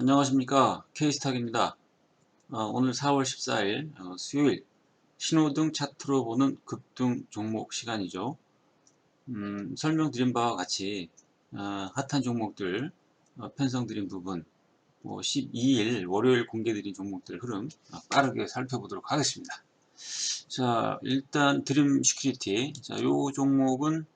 안녕하십니까? K스탁입니다. 어, 오늘 4월 14일 어, 수요일. 신호등 차트로 보는 급등 종목 시간이죠. 음, 설명드린 바와 같이 어, 핫한 종목들 어, 편성드린 부분 뭐 12일 월요일 공개드린 종목들 흐름 어, 빠르게 살펴보도록 하겠습니다. 자 일단 드림 시큐리티. 자요 종목은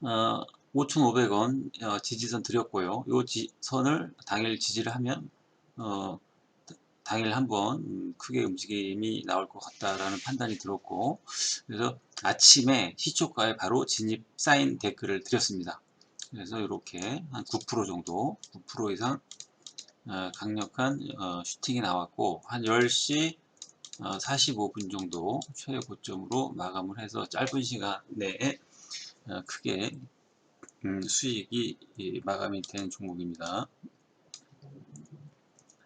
어, 5,500원 어, 지지선 드렸고요. 이 지선을 당일 지지를 하면 어, 당일 한번 음, 크게 움직임이 나올 것 같다라는 판단이 들었고 그래서 아침에 시초가에 바로 진입 사인 댓글을 드렸습니다. 그래서 이렇게 한 9% 정도 9% 이상 어, 강력한 어, 슈팅이 나왔고 한 10시 45분 어, 정도 최고점으로 마감을 해서 짧은 시간 내에 어, 크게 음, 수익이 마감이 된 종목입니다.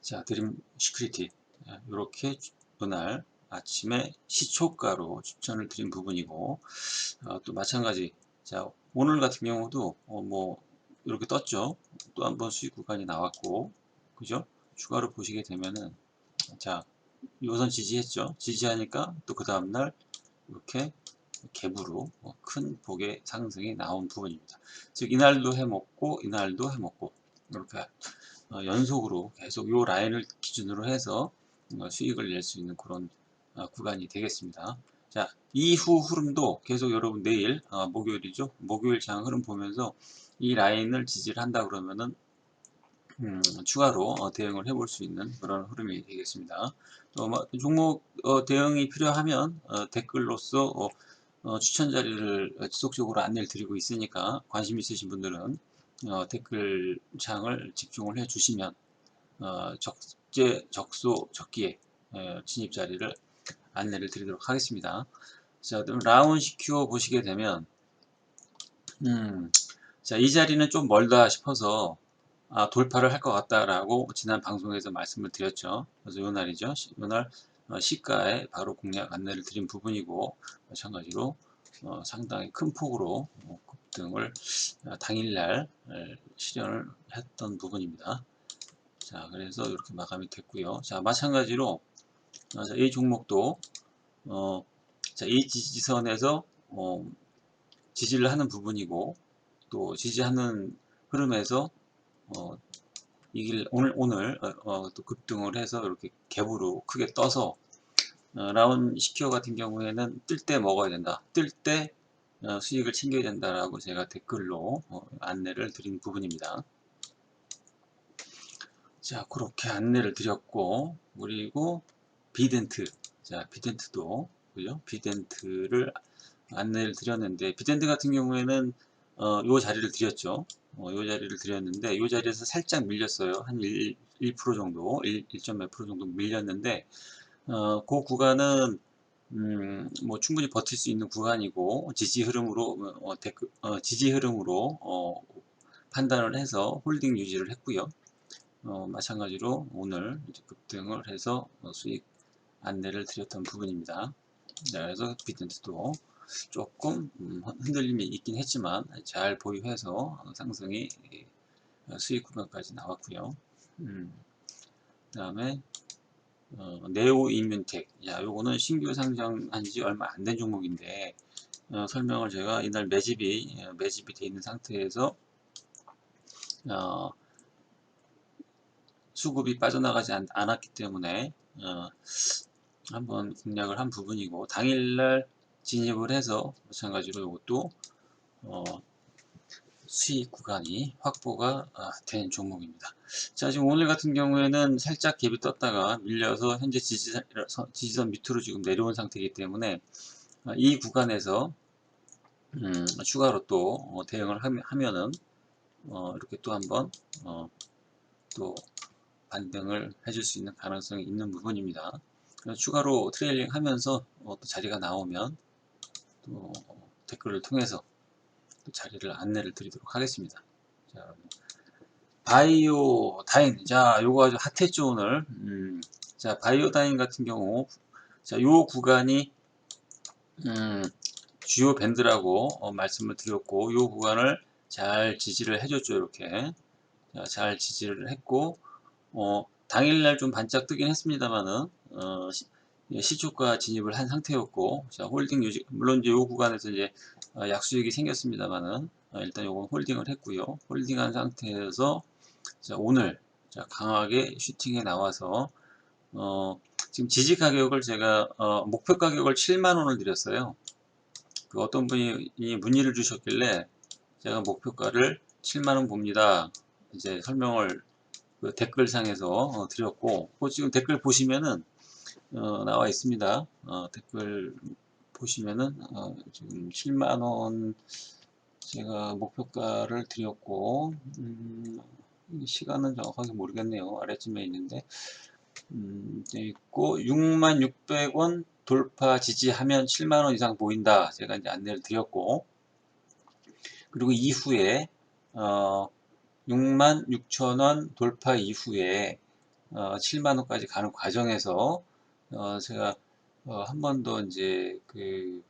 자, 드림 시크리티. 이렇게 오늘 아침에 시초가로 추천을 드린 부분이고 어, 또 마찬가지. 자 오늘 같은 경우도 어, 뭐 이렇게 떴죠? 또 한 번 수익 구간이 나왔고 그죠? 추가로 보시게 되면은 자 요선 지지했죠? 지지하니까 또 그 다음날 이렇게 갭으로 뭐큰 폭의 상승이 나온 부분입니다. 즉 이날도 해먹고 이날도 해먹고 이렇게 어, 연속으로 계속 이 라인을 기준으로 해서 어, 수익을 낼 수 있는 그런 어, 구간이 되겠습니다. 자 이후 흐름도 계속 여러분 내일 목요일이죠. 목요일 장 흐름 보면서 이 라인을 지지를 한다 그러면은 음, 추가로 어, 대응을 해볼 수 있는 그런 흐름이 되겠습니다. 또 뭐, 종목 어, 대응이 필요하면 어, 댓글로서 어, 추천 자리를 지속적으로 안내를 드리고 있으니까 관심 있으신 분들은 어, 댓글창을 집중을 해 주시면 어, 적재 적소 적기에 에, 진입 자리를 안내를 드리도록 하겠습니다. 자, 그럼 라운 시큐어 보시게 되면 음, 자, 이 자리는 좀 멀다 싶어서 아, 돌파를 할 것 같다라고 지난 방송에서 말씀을 드렸죠. 그래서 요 날이죠. 요날 어, 시가에 바로 공략 안내를 드린 부분이고 마찬가지로 어, 상당히 큰 폭으로 어, 급등을 당일날 실현을 했던 부분입니다. 자 그래서 이렇게 마감이 됐고요. 자 마찬가지로 이 종목도 어, 자, 이 지지선에서 어, 지지를 하는 부분이고 또 지지하는 흐름에서 어, 이길 오늘 오늘 어, 어, 또 급등을 해서 이렇게 갭으로 크게 떠서 어, 라운 시큐어 같은 경우에는 뜰 때 먹어야 된다. 뜰때 어, 수익을 챙겨야 된다라고 제가 댓글로 어, 안내를 드린 부분입니다. 자 그렇게 안내를 드렸고 그리고 비덴트 자 비덴트도 그죠 비덴트를 안내를 드렸는데 비덴트 같은 경우에는 어, 요 자리를 드렸죠. 어, 요 자리를 드렸는데 요 자리에서 살짝 밀렸어요. 한 1, 1% 정도, 1, 1.몇 프로 정도 밀렸는데 어, 그 구간은 음, 뭐 충분히 버틸 수 있는 구간이고 지지 흐름으로 어, 데크, 어, 지지 흐름으로 어, 판단을 해서 홀딩 유지를 했고요. 어, 마찬가지로 오늘 급등을 해서 어, 수익 안내를 드렸던 부분입니다. 네, 그래서 비트도 조금 음, 흔들림이 있긴 했지만 잘 보유해서 상승이 수익 구간까지 나왔고요. 음, 그 다음에 어, 네오 인문텍 야 요거는 신규 상장한 지 얼마 안 된 종목인데 어, 설명을 제가 이날 매집이 어, 매집이 되어 있는 상태에서 어, 수급이 빠져나가지 않, 았기 때문에 어, 한번 공략을 한 부분이고 당일날 진입을 해서 마찬가지로 이것도 어, 수익 구간이 확보가 아, 된 종목입니다. 자 지금 오늘 같은 경우에는 살짝 갭이 떴다가 밀려서 현재 지지선, 지지선 밑으로 지금 내려온 상태이기 때문에 아, 이 구간에서 음, 추가로 또 어, 대응을 하면은 어, 이렇게 또 한번 어, 또 반등을 해줄 수 있는 가능성이 있는 부분입니다. 추가로 트레일링 하면서 어, 또 자리가 나오면 또 댓글을 통해서 또 자리를 안내를 드리도록 하겠습니다. 자, 바이오 다인 자 요거 아주 핫했죠 오늘 음, 자 바이오 다인 같은 경우 자 요 구간이 음, 주요 밴드라고 어, 말씀을 드렸고 요 구간을 잘 지지를 해줬죠 이렇게 자, 잘 지지를 했고, 어, 당일날 좀 반짝 뜨긴 했습니다만은, 어, 시, 예, 시초가 진입을 한 상태였고, 자, 홀딩 유지, 물론 이제 요 구간에서 이제 어, 약수익이 생겼습니다만은, 어, 일단 요건 홀딩을 했고요. 홀딩한 상태에서, 자, 오늘, 자, 강하게 슈팅에 나와서, 어, 지금 지지 가격을 제가, 어, 목표 가격을 7만 원을 드렸어요. 그 어떤 분이 문의를 주셨길래, 제가 목표가를 7만 원 봅니다. 이제 설명을 그 댓글상에서 어, 드렸고, 그 지금 댓글 보시면은, 어, 나와 있습니다. 어, 댓글 보시면은, 어, 지금 7만원 제가 목표가를 드렸고, 음, 시간은 정확하게 모르겠네요. 아래쯤에 있는데, 음, 돼 있고, 66,600원 돌파 지지하면 7만원 이상 보인다. 제가 이제 안내를 드렸고, 그리고 이후에 어, 6만 6천 원 돌파 이후에 어, 7만 원까지 가는 과정에서 어, 제가 어, 한 번 더 이제 그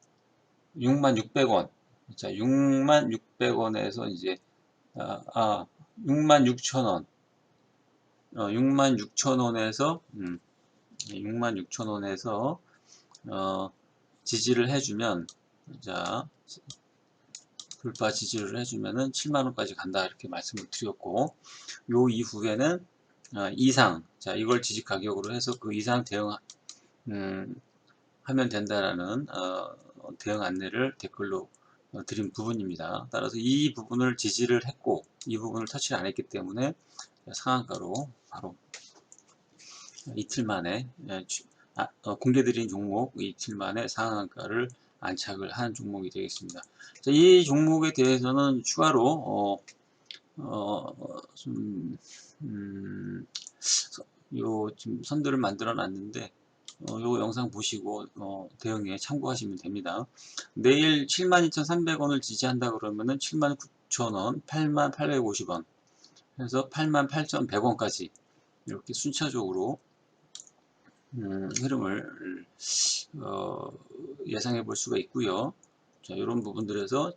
6만 600원 자 6만 600원에서 이제 아, 아 6만 6천 원 어, 6만 6천 원에서 음, 6만 6천 원에서 어, 지지를 해주면 자 돌파 지지를 해주면은 7만원까지 간다 이렇게 말씀을 드렸고 요 이후에는 어, 이상 자 이걸 지지 가격으로 해서 그 이상 대응 음, 하면 된다라는 어, 대응 안내를 댓글로 어, 드린 부분입니다. 따라서 이 부분을 지지를 했고 이 부분을 터치를 안 했기 때문에 상한가로 바로 이틀 만에 예, 아, 어, 공개드린 종목 이틀 만에 상한가를 안착을 한 종목이 되겠습니다. 자, 이 종목에 대해서는 추가로 어, 어, 좀, 음, 요 지금 선들을 만들어 놨는데 어, 요 영상 보시고 어, 대응에 참고하시면 됩니다. 내일 72,300원을 지지한다 그러면은 79,000원, 88,850원 해서 88,100원까지 이렇게 순차적으로 음, 흐름을 어, 예상해 볼 수가 있고요. 자, 이런 부분들에서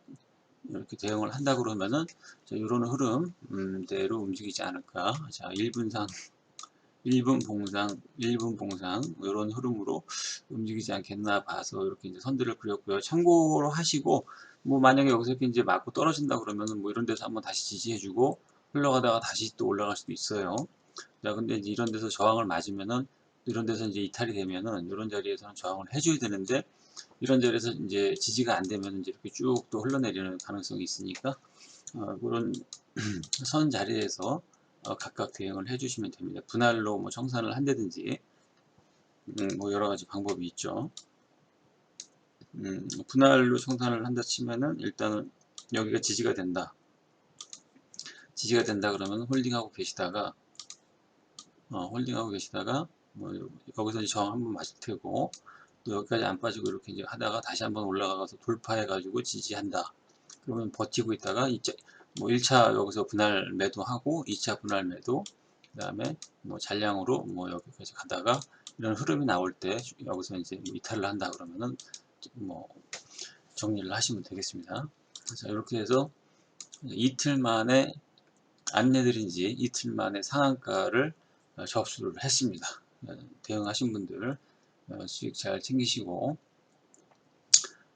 이렇게 대응을 한다 그러면은 자, 이런 흐름대로 움직이지 않을까. 자, 1분상 1분 봉상, 1분 봉상 이런 흐름으로 움직이지 않겠나 봐서 이렇게 이제 선들을 그렸고요. 참고로 하시고 뭐 만약에 여기서 이렇게 이제 맞고 떨어진다 그러면은 뭐 이런 데서 한번 다시 지지해주고 흘러가다가 다시 또 올라갈 수도 있어요. 자, 근데 이제 이런 데서 저항을 맞으면은 이런 데서 이제 이탈이 되면은 이런 자리에서는 저항을 해줘야 되는데 이런 자리에서 이제 지지가 안 되면 이제 이렇게 쭉 또 흘러내리는 가능성이 있으니까 어, 그런 선 자리에서 어, 각각 대응을 해주시면 됩니다. 분할로 뭐 청산을 한다든지 음, 뭐 여러 가지 방법이 있죠. 음, 분할로 청산을 한다 치면은 일단은 여기가 지지가 된다. 지지가 된다 그러면 홀딩하고 계시다가 어, 홀딩하고 계시다가 뭐 여기서 이제 저항 한번 맞을 테고 또 여기까지 안 빠지고 이렇게 이제 하다가 다시 한번 올라가서 돌파해 가지고 지지한다 그러면 버티고 있다가 2차, 뭐 1차 여기서 분할 매도하고 2차 분할 매도 그 다음에 뭐 잔량으로 뭐 여기까지 가다가 이런 흐름이 나올 때 여기서 이제 뭐 이탈을 한다 그러면은 뭐 정리를 하시면 되겠습니다. 자 이렇게 해서 이틀 만에 안내드린 지 이틀 만에 상한가를 접수를 했습니다. 대응하신 분들 어, 수익 잘 챙기시고.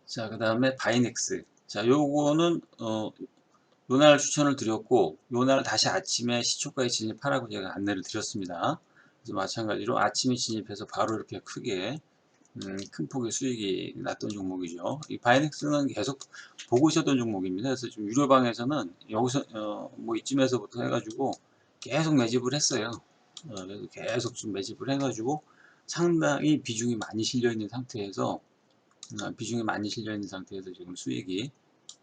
자 그 다음에 바이넥스. 자 요거는 어 요날 추천을 드렸고 요날 다시 아침에 시초가에 진입하라고 제가 안내를 드렸습니다. 그래서 마찬가지로 아침에 진입해서 바로 이렇게 크게 음, 큰 폭의 수익이 났던 종목이죠. 이 바이넥스는 계속 보고 있었던 종목입니다. 그래서 지금 유료방에서는 여기서 어, 뭐 이쯤에서부터 해가지고 계속 매집을 했어요. 어, 계속 좀 매집을 해가지고 상당히 비중이 많이 실려 있는 상태에서 어, 비중이 많이 실려 있는 상태에서 지금 수익이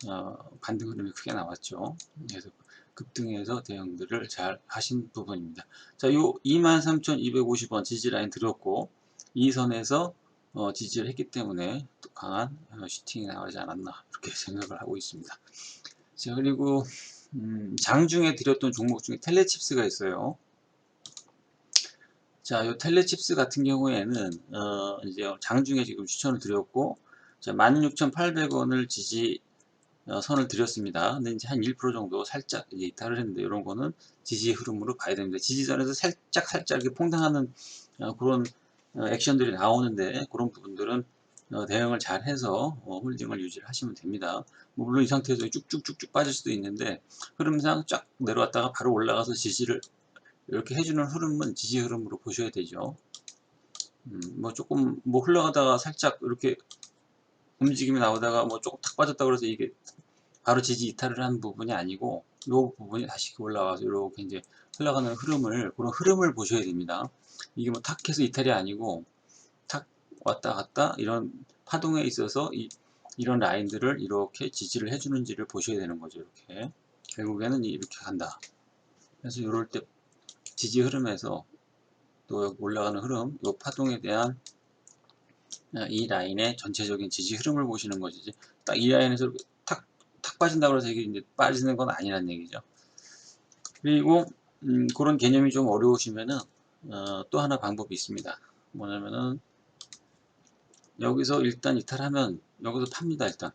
어, 반등 흐름이 크게 나왔죠. 그래서 급등해서 대응들을 잘 하신 부분입니다. 자, 요 23,250원 지지 라인 들었고 이 선에서 어, 지지를 했기 때문에 또 강한 어, 슈팅이 나오지 않았나 이렇게 생각을 하고 있습니다. 자, 그리고 음, 장중에 드렸던 종목 중에 텔레칩스가 있어요. 자, 요 텔레칩스 같은 경우에는 어, 이제 장중에 지금 추천을 드렸고 자, 16,800원을 지지 어, 선을 드렸습니다. 근데 이제 한 1% 정도 살짝 이탈을 했는데 이런 거는 지지의 흐름으로 봐야 됩니다. 지지선에서 살짝 살짝 이렇게 퐁당하는 어, 그런 어, 액션들이 나오는데 그런 부분들은 어, 대응을 잘 해서 어, 홀딩을 유지를 하시면 됩니다. 뭐 물론 이 상태에서 쭉쭉쭉쭉 빠질 수도 있는데 흐름상 쫙 내려왔다가 바로 올라가서 지지를 이렇게 해주는 흐름은 지지 흐름으로 보셔야 되죠. 음, 뭐 조금 뭐 흘러가다가 살짝 이렇게 움직임이 나오다가 뭐 조금 탁 빠졌다 그래서 이게 바로 지지 이탈을 한 부분이 아니고 이 부분이 다시 올라와서 이렇게 이제 흘러가는 흐름을 그런 흐름을 보셔야 됩니다. 이게 뭐 탁 해서 이탈이 아니고 탁 왔다 갔다 이런 파동에 있어서 이, 이런 라인들을 이렇게 지지를 해주는지를 보셔야 되는 거죠. 이렇게 결국에는 이렇게 간다. 그래서 이럴 때 지지 흐름에서 또 올라가는 흐름, 이 파동에 대한 어, 이 라인의 전체적인 지지 흐름을 보시는 것이지 딱 이 라인에서 탁, 탁 빠진다고 해서 이게 이제 빠지는 건 아니란 얘기죠. 그리고 음, 그런 개념이 좀 어려우시면은 어, 또 하나 방법이 있습니다. 뭐냐면은 여기서 일단 이탈하면 여기서 팝니다 일단.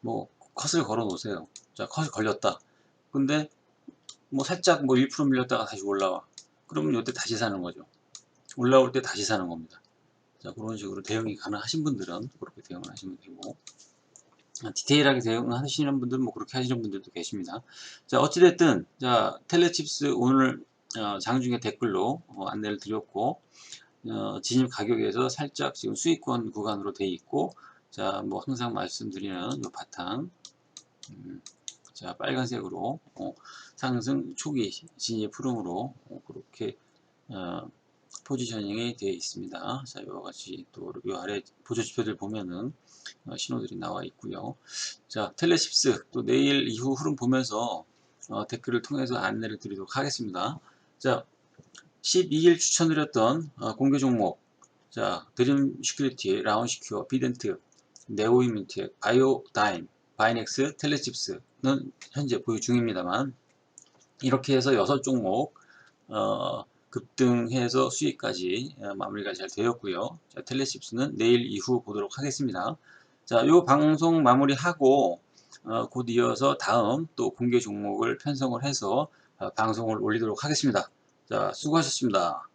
뭐 컷을 걸어 놓으세요. 자 컷이 걸렸다. 근데 뭐 살짝 뭐 1% 밀렸다가 다시 올라와. 그러면 이때 다시 사는 거죠. 올라올 때 다시 사는 겁니다 자 그런 식으로 대응이 가능하신 분들은 그렇게 대응을 하시면 되고. 아, 디테일하게 대응하시는 분들은 뭐 그렇게 하시는 분들도 계십니다. 자 어찌됐든 자 텔레칩스 오늘 어, 장중에 댓글로 어, 안내를 드렸고 어, 진입 가격에서 살짝 지금 수익권 구간으로 돼 있고 자 뭐 항상 말씀드리는 이 바탕 음, 자 빨간색으로 어, 상승 초기 진입 흐름으로 어, 그렇게 어, 포지셔닝이 되어 있습니다. 자 이와 같이 또 이 아래 보조 지표들 보면은 어, 신호들이 나와 있고요. 자 텔레십스 또 내일 이후 흐름 보면서 어, 댓글을 통해서 안내를 드리도록 하겠습니다. 자 12일 추천드렸던 어, 공개 종목 자 드림 시큐리티, 라운 시큐어, 비덴트, 네오이민텍, 바이오다임, 바이넥스, 텔레칩스는 현재 보유 중입니다만 이렇게 해서 6종목 어, 급등해서 수익까지 어, 마무리가 잘 되었고요. 자, 텔레칩스는 내일 이후 보도록 하겠습니다. 자, 요 방송 마무리하고 어, 곧 이어서 다음 또 공개 종목을 편성을 해서 어, 방송을 올리도록 하겠습니다. 자, 수고하셨습니다.